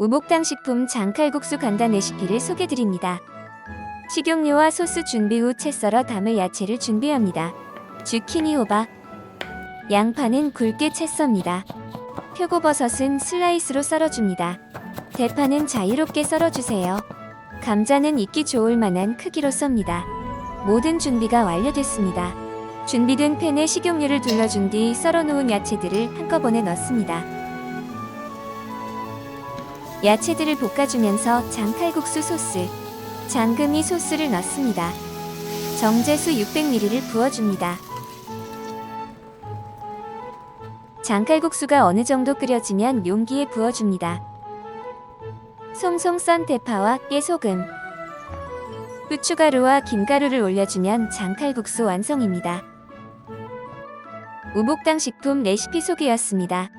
우복당 식품 장칼국수 간단 레시피를 소개드립니다. 식용유와 소스 준비 후 채 썰어 담을 야채를 준비합니다. 주키니 호박 양파는 굵게 채 썹니다. 표고버섯은 슬라이스로 썰어줍니다. 대파는 자유롭게 썰어주세요. 감자는 익기 좋을 만한 크기로 썹니다. 모든 준비가 완료됐습니다. 준비된 팬에 식용유를 둘러준 뒤 썰어놓은 야채들을 한꺼번에 넣습니다. 야채들을 볶아주면서 장칼국수 소스, 장금이 소스를 넣습니다. 정제수 600ml를 부어줍니다. 장칼국수가 어느 정도 끓여지면 용기에 부어줍니다. 송송 썬 대파와 깨소금, 후추가루와 김가루를 올려주면 장칼국수 완성입니다. 우복당 식품 레시피 소개였습니다.